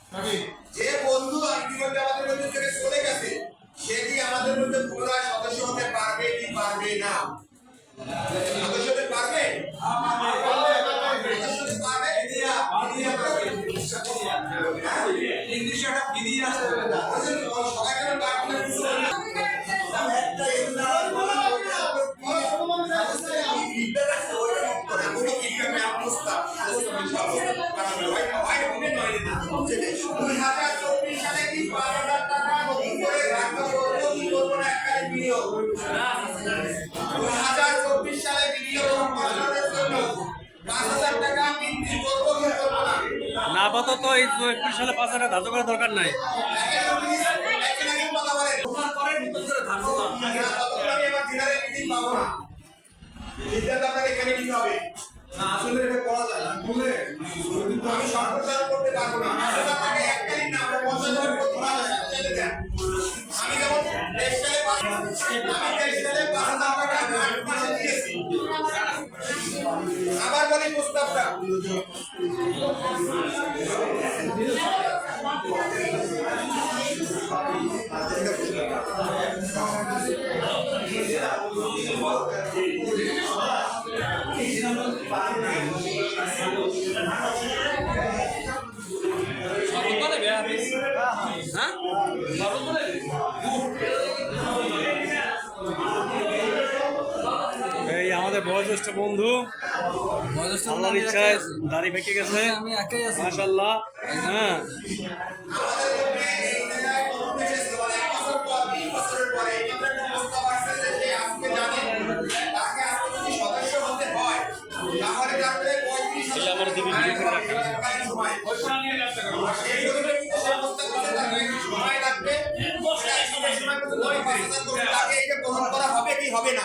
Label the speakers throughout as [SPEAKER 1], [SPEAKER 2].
[SPEAKER 1] তাহলে যে বন্ধু আমাদের মধ্যে থেকে চলে গেছে সে আমাদের মধ্যে পুনরায় সদস্য হতে পারবে কি পারবে না সদস্য হতে পারবে সদস্য হতে পারবে?
[SPEAKER 2] ইংলিশে একটা বিধি আছে
[SPEAKER 1] নয় না। সেটাই। 2024 সালে কি 5,000 টাকা নতুন করে রাখতে করব কি করব না এককালীন বিনিয়োগ? 2024 সালে বিনিয়োগ সম্পাদনের জন্য 5,000 টাকা বৃদ্ধি করব কি করব না?
[SPEAKER 3] না আপাতত এই একত্রিশ সালে পাঁচ দরকার নাই
[SPEAKER 1] আমি। এখানে নিতে হবে।
[SPEAKER 2] না, না
[SPEAKER 1] করতে পারব না। এককালীন না, আমরা পঞ্চাশ হাজার মাসে সাথে সাথে আমি যেমন দিয়েছি। আবার বলি প্রস্তাবটা
[SPEAKER 3] হ্যাঁ
[SPEAKER 1] সময় সময় পর্যন্ত ওই 5,000 কোটি টাকা এটা গ্রহণ করা হবে কি হবে না?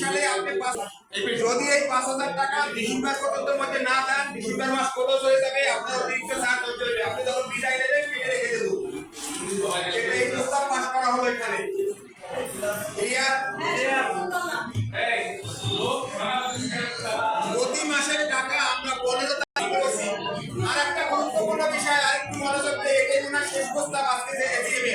[SPEAKER 1] সালে আপনি যদি এই পাঁচ হাজার টাকা ডিসেম্বর পর্যন্ত মধ্যে না দেন, ডিসেম্বর মাস ক্লোজ হয়ে যাবে আপনার অতিরিক্ত চার্জ হয়ে যাবে আপনি যখন বিদায় নেবেন কেটে রেখে দেবো। এটা এই প্রস্তাব পাস করা হলো এখানে। প্রতি মাসের টাকা আমরা পনেরো তারিখ করছি। আর একটা গুরুত্বপূর্ণ বিষয়, আরেকটু মনোযোগ দিয়ে এটাই মনে শেষ প্রস্তাব আজকে থেকে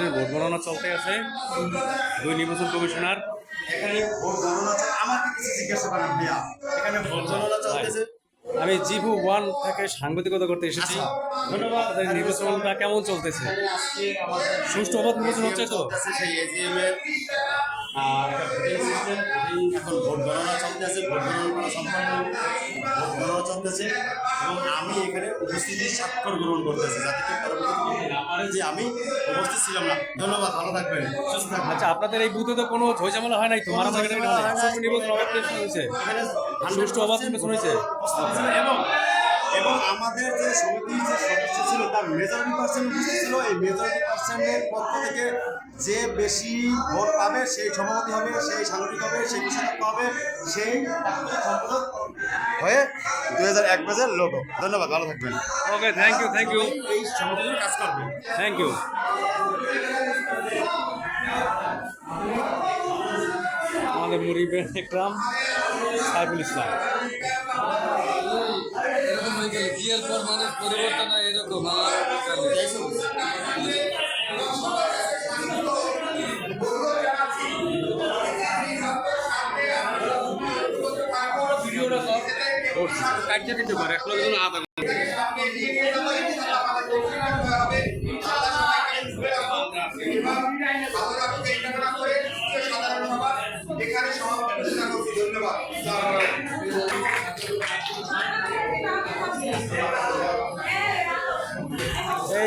[SPEAKER 3] নির্বাচনের ভোট গণনা চলতে আছে। দুই নির্বাচন কমিশনার।
[SPEAKER 4] এখানে ভোট গণনা চল- আমাকে কিছু জিজ্ঞাসা করেন ভাইয়া। এখানে ভোট গণনা চলতেছে।
[SPEAKER 3] আমি জিভু ওয়ান থেকে সাংবাদিকতা করতে এসেছি। ধন্যবাদ নির্বাচনটা কেমন চলতেছে? সুষ্ঠু অবাধ নির্বাচন হচ্ছে তো?
[SPEAKER 4] চলতেছে সেই এজিএম এর এখন ভোট গণনা চলতেছে ভোট গণনা করা সম্পন্ন ভোট গণনা চলতেছে এবং আমি এখানে উপস্থিতি স্বাক্ষর গ্রহণ করতেছি যাতে যে আমি উপস্থিত ছিলাম না। ধন্যবাদ ভালো থাকবেন সুস্থ থাকবেন।
[SPEAKER 3] আচ্ছা আপনাদের এই বুথে তো কোনো ঝামেলা হয় নাই তো? মারামারি
[SPEAKER 4] ঝামেলা না।
[SPEAKER 3] সুষ্ঠু নির্বাচন অবাধ নির্বাচন হয়েছে। সুষ্ঠু অবাধ হয়েছে।
[SPEAKER 4] এবং এবং আমাদের যে সমিতির যে সদস্য ছিল তার মেজরিটি পার্সেন্ট উপস্থিত ছিল এই মেজরিটি পার্সেন্ট পার্সেন্টের পক্ষ থেকে যে বেশি ভোট পাবে সেই সভাপতি হবে সেই সাংগঠনিক হবে সেই কোষাধ্যক্ষ হবে সেই সম্পাদক হয়ে দুই হাজার এক পেজের লোগো ধন্যবাদ ভালো থাকবেন।
[SPEAKER 3] Okay thank you thank you
[SPEAKER 4] এই সংগঠনের কাজ করবে।
[SPEAKER 3] থ্যাংক ইউ আমাদের মুরিবের একরাম সাইফুল ইসলাম।
[SPEAKER 1] বিয়ের মানুষ পরিবর্তন হয় এরকম।
[SPEAKER 3] কাটতে পারে লোকের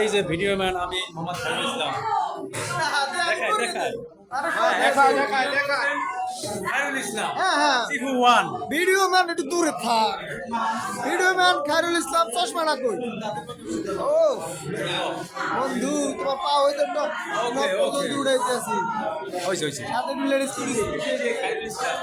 [SPEAKER 5] এই
[SPEAKER 3] যে ভিডিও ম্যান আমি মোহাম্মদ সাইফুল ইসলাম।
[SPEAKER 6] ভিডিও ম্যান একটু দূরে থাক। ভিডিও ম্যান খায়রুল কই ও বন্ধু তোমার পা হইতে সাথে মিলে
[SPEAKER 3] ইসলাম।